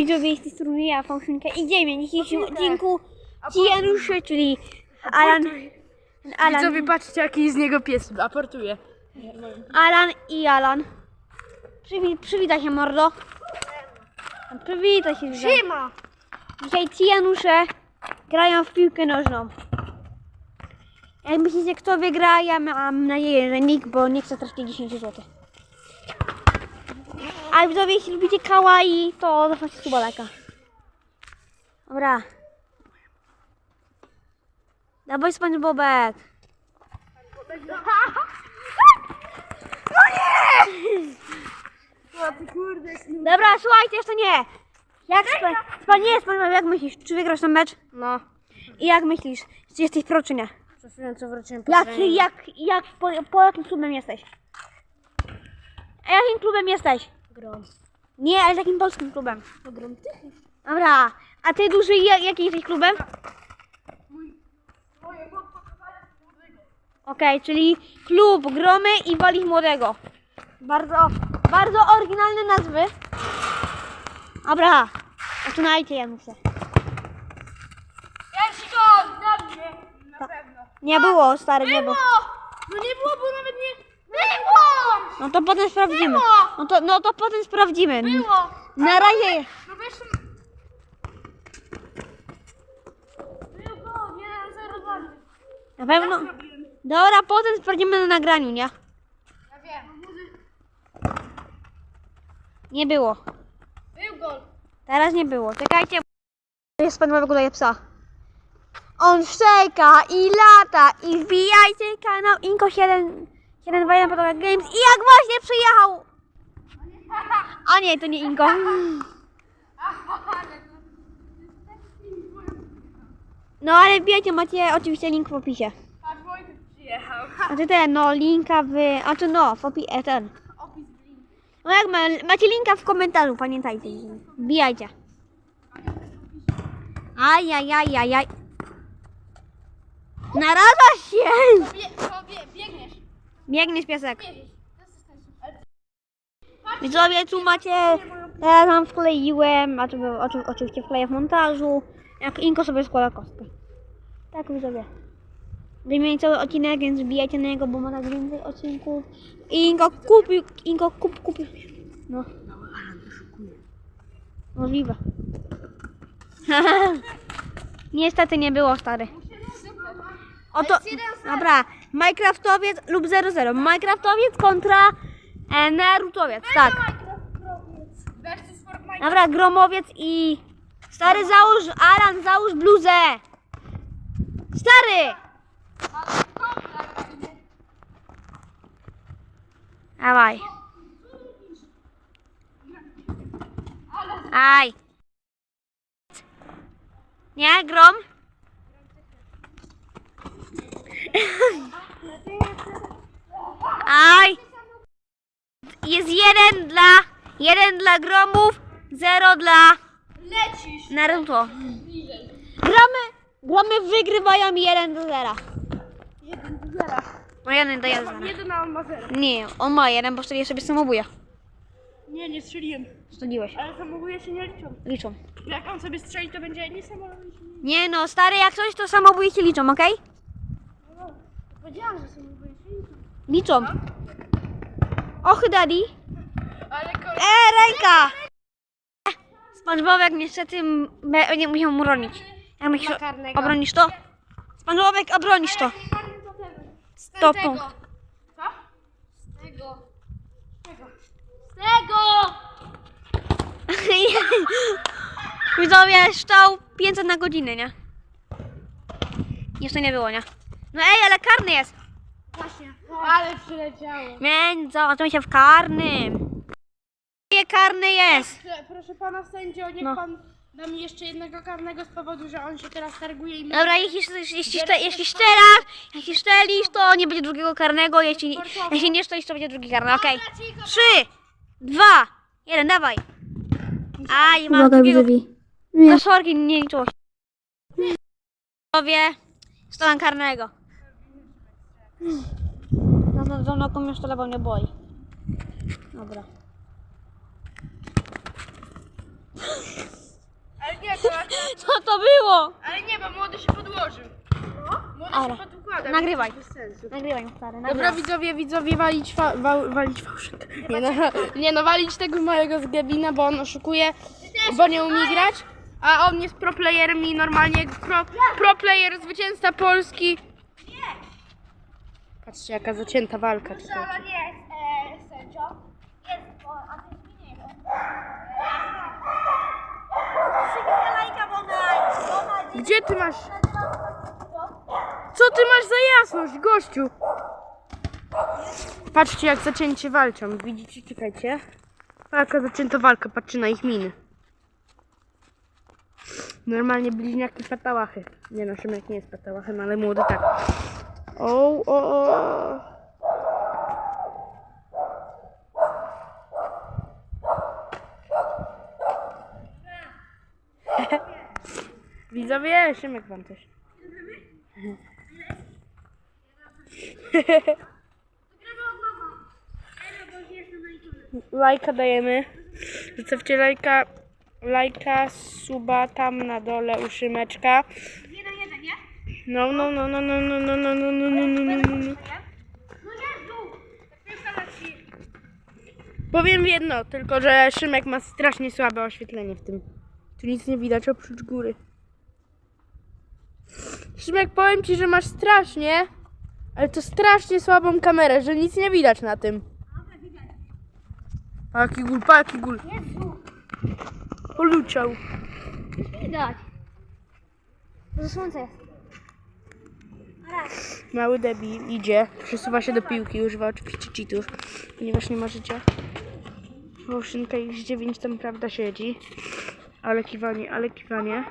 Widzowie z tej strony ja, Fałszynka. Idziemy w dzisiejszym odcinku ci Janusze, czyli Alan, Alan, Widzowie, patrzcie jaki z niego pies aportuje. Alan i Alan. Przywi przywitaj się mordo. Przywitaj się. Dzisiaj. Siema! Dzisiaj ci Janusze grają w piłkę nożną. Jak myślicie kto wygra, ja mam nadzieję, że nikt, bo nie chcę tracić 10 zł. A widzowie, jeśli lubicie kawaii, to zostawcie suba lajka. Dobra. Dawaj SpongeBobek. O ty kurde, Dobra, słuchajcie, jeszcze nie. Jak spa, spa, nie, SpongeBob, jak myślisz, czy wygrasz ten mecz? No. I jak myślisz, czy jesteś pro, czy nie? Przed chwilą co wróciłem po Jak, treningu. jak, jak, po, po jakim klubem jesteś? A jakim klubem jesteś? Grom. Nie, ale takim polskim klubem. No grom ty? Dobra, a ty duży, ja- jaki jesteś klubem? Okej, czyli klub Gromy i Wali Młodego. Bardzo, bardzo oryginalne nazwy. Dobra, zaczynajcie Janusze. Jest go! Na mnie! Na pewno. Nie było, stary, nie było, bo nawet nie... Było! No to potem sprawdzimy. Było! No to, no to potem sprawdzimy. Było! Na razie. No wiesz... Było, nie, zero dla mnie. Na pewno. Dobra, potem sprawdzimy na nagraniu, nie? Ja wiem. Nie było. Był gol. Teraz nie było. Czekajcie. Jest pan nowego daje psa. On szczeka i lata i wbijajcie kanał Inko 7 721 Podoba Games i jak właśnie przyjechał. A nie, to nie Inko. No ale wbijajcie, macie oczywiście link w opisie. Patrz, Wojtek przyjechał. A ty ten, no linka w, a czy no, w opisie, ten. Opis w link. No jak ma, macie linka w komentarzu, pamiętajcie. Wbijajcie. Aj, aj, aj, aj, aj. Narażasz się! Bie, bie, biegniesz. Biegniesz piesek. Widzowie, tu macie, teraz wam wkleiłem, a to oczywiście wkleję w montażu, jak Inko sobie składa kostkę. Tak widzowie. Mieli cały odcinek, więc wbijajcie na niego, bo ma tak więcej odcinków. Inko kupił, Inko kup, kupił. No. Możliwe. Niestety nie było, stary. Oto, dobra, Minecraftowiec lub 00. Minecraftowiec kontra e, Narutowiec, tak. Versus Fortnite. Dobra, Gromowiec i... Stary, załóż, Alan, załóż bluzę! Stary! Dawaj. Aj. Nie, Grom? Aj. Jest jeden dla... Jeden dla Gromów, zero dla... Lecisz. Naruto. Gramy, gramy wygrywają 1 do 0. Jeden do zera. No 1 do 1. Mam jeden, a on ma zero. Nie, on ma jeden, bo wtedy sobie samobuja. Nie, nie strzeliłem. Studiłeś. Ale samobóje się nie liczą. Liczą. Jak on sobie strzeli, to będzie niesamowite. Nie no, stary, jak coś, to samobuje się liczą, okej? Powiedziałam, że samobóje się liczą. Och, daddy. Ale ko- E, ręka! SpongeBobek niestety m- będzie musiał mu bronić. Jak myślisz, Ma karnego. obronisz to? SpongeBobek, obronisz to. Z tego. Co? Z tego. Z tego. Z tego! Widzowie, szczał 500 na godzinę, nie? Jeszcze nie było, nie? No ej, ale karny jest. Właśnie. Ale przyleciało. Men, zobaczymy się w karnym. Jakie karny jest? Proszę, proszę pana sędzio, niech No. pan da mi jeszcze jednego karnego z powodu, że on się teraz targuje i my... Dobra, jeśli, jeśli, jeśli, szte, jeśli szczerasz, jeśli szczelisz, to nie będzie drugiego karnego, jeśli, jeśli nie szczelisz, to będzie drugi karny, okej. Trzy, dwa, jeden, dawaj. Aj, mam drugiego... No sorki, nie liczyło się. Widzowie, stronę karnego. No to za nogą już to lewo nie boli. Dobra. co to było? Ale nie, bo młody się podłożył. Młody Ale. się. Nagrywaj. Bez sensu. Nagrywaj, stary, Dobra, nagrywaj. widzowie, widzowie, walić, fa- wa- walić fałszynkę. Nie no, nie no, walić tego małego z Gebina, bo on oszukuje, bo nie umie grać. A on jest pro playerem i normalnie pro, pro player, zwycięzca Polski. Patrzcie, jaka zacięta walka tutaj. jest e, sędzią. Jest, bo a ty lajka, bo ona, bo ona Gdzie ty masz? Co ty masz za jasność, gościu? Patrzcie, jak zacięcie walczą. Widzicie? Czekajcie. Jaka zacięta walka, patrzcie na ich miny. Normalnie bliźniaki patałachy. Nie no, Szymek nie jest patałachem, ale młody tak. O, o, o. Widzowie, Szymek wam też. Lajka dajemy. Zostawcie lajka, lajka, suba tam na dole u Szymeczka. No, no, no, no, no, no, no, no, no, no, no, no, no, no. No. Powiem jedno, tylko że Szymek ma strasznie słabe oświetlenie w tym. Tu nic nie widać oprócz góry. Szymek, powiem ci, że masz strasznie, ale to strasznie słabą kamerę, że nic nie widać na tym. Paki gul, paki gul. Jezu! Poluciał. Widać. To słońce jest. Mały debil idzie, przesuwa się do piłki, używa oczywiście cheatów, ponieważ nie ma życia. Wołszynka X9 tam prawda siedzi. Ale kiwanie, ale kiwanie.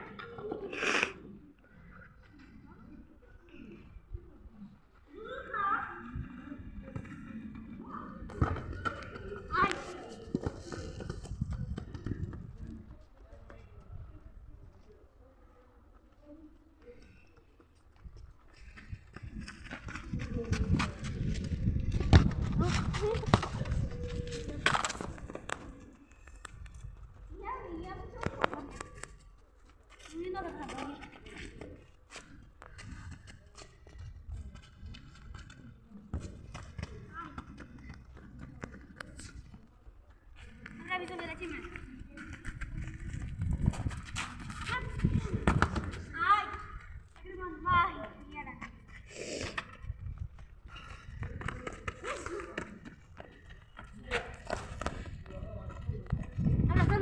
Na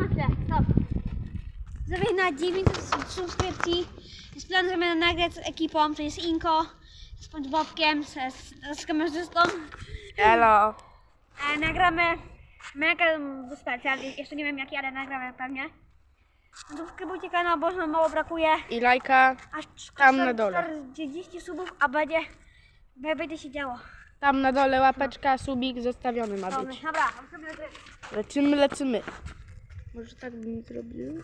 chwilę, stop. Zrobię na 900 subskrypcji. Jest plan, będę nagrać z ekipą, to jest Inko, z Bobkiem, z, z, kamerzystą. Elo. E, nagramy mega specjal, jeszcze nie wiem jaki, ale nagramy pewnie. No subskrybujcie kanał, bo nam mało brakuje. I lajka Aż Tam na dole. 40 subów, a będzie, będzie się działo. tam na dole łapeczka, subik zostawiony ma Dobra, być. dobra. Lecimy, lecimy. Może tak bym zrobił.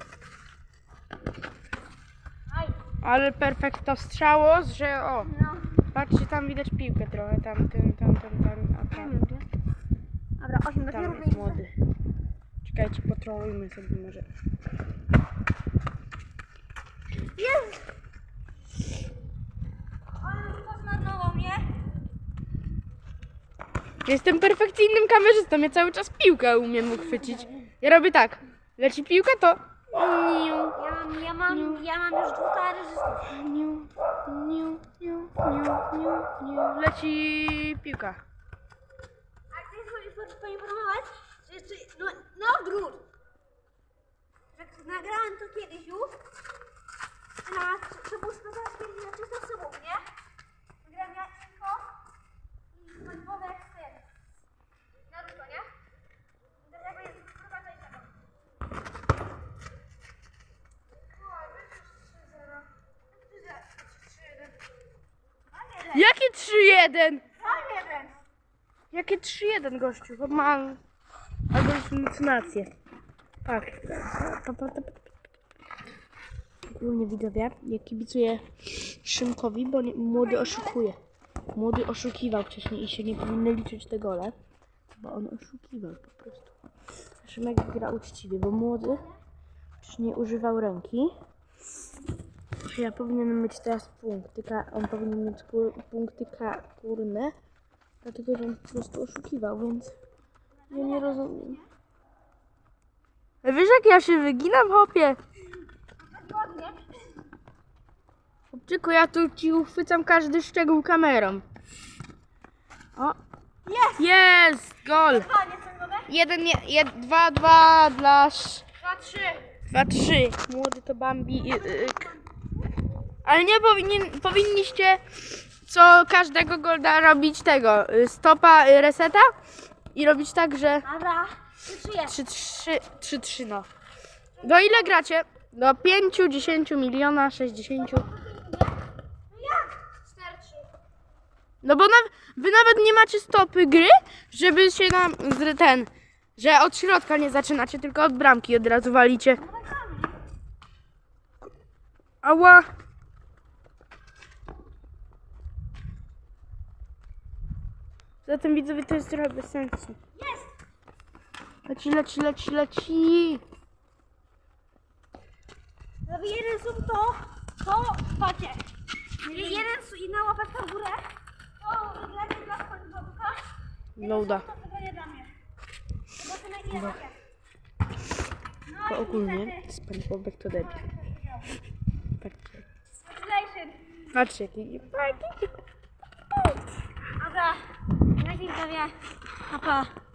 Aj, Ale perfekto strzało, że o. no. Patrzcie, tam widać piłkę trochę, tam, tam, tam, tam, tam, a tam, Dobra, 8 do tam jest młody. Czekajcie, potrolujmy sobie może. Jest! Jestem perfekcyjnym kamerzystą, ja cały czas piłkę umiem uchwycić. Ja robię tak, leci piłka to... Niu, Ja mam, ja mam, ja mam już dwóch kamerzystów. niu, niu, niu, niu, niu, niu. Leci piłka. Poinformować, że jeszcze, no, no odwrót. Że nagrałem to kiedyś już. Na, to był specjalnie kiedyś na czysto sobą, nie? Nagrałem ja Inko i Wojwodek z tym. Nie? I to jakby jest druga część tego. Jakie 3-1? Jakie 3-1 gościu? Bo ma albo halucynacje. Tak. Ogólnie widzowie, ja kibicuję Szymkowi, bo nie, młody oszukuje. Młody oszukiwał wcześniej i się nie powinny liczyć te gole, bo on oszukiwał po prostu. Szymek gra uczciwie, bo młody nie używał ręki, Ja powinienem mieć teraz punkty, on powinien mieć punkty kurne, dlatego że on po prostu oszukiwał, więc ja nie rozumiem. Wiesz jak ja się wyginam, hopie? Chłopczyku, ja tu ci uchwycam każdy szczegół kamerą. O! Jest! Jest! Gol! Jeden, je, jed, dwa, dwa dla... sz- Dwa, trzy. Dwa, trzy. Młody to Bambi. y, Ale nie powinien, powinniście co każdego golda robić tego. y, Stopa y, reseta i robić tak, że Dobra. Jest. 3, 3, 3, 3 no. Do ile gracie? Do 5, 10 miliona, 60. No. No bo na, wy nawet nie macie stopy gry, żeby się nam z- ten, że od środka nie zaczynacie, tylko od bramki od razu walicie. Ała! Zatem widzowie to jest trochę bez sensu. Jest! Leci, leci, leci, leci. Żeby jeden sum to, to pacie. Jeden su i na łapeczkę w górę, to wygranie dla SpongeBobka. Loada. To wygranie dla mnie. Bo na ile. No To i ogólnie niestety. SpongeBobek to debil. Patrzcie. Congratulations. Patrzcie jaki... Dobra. Na dzień sobie. Papa.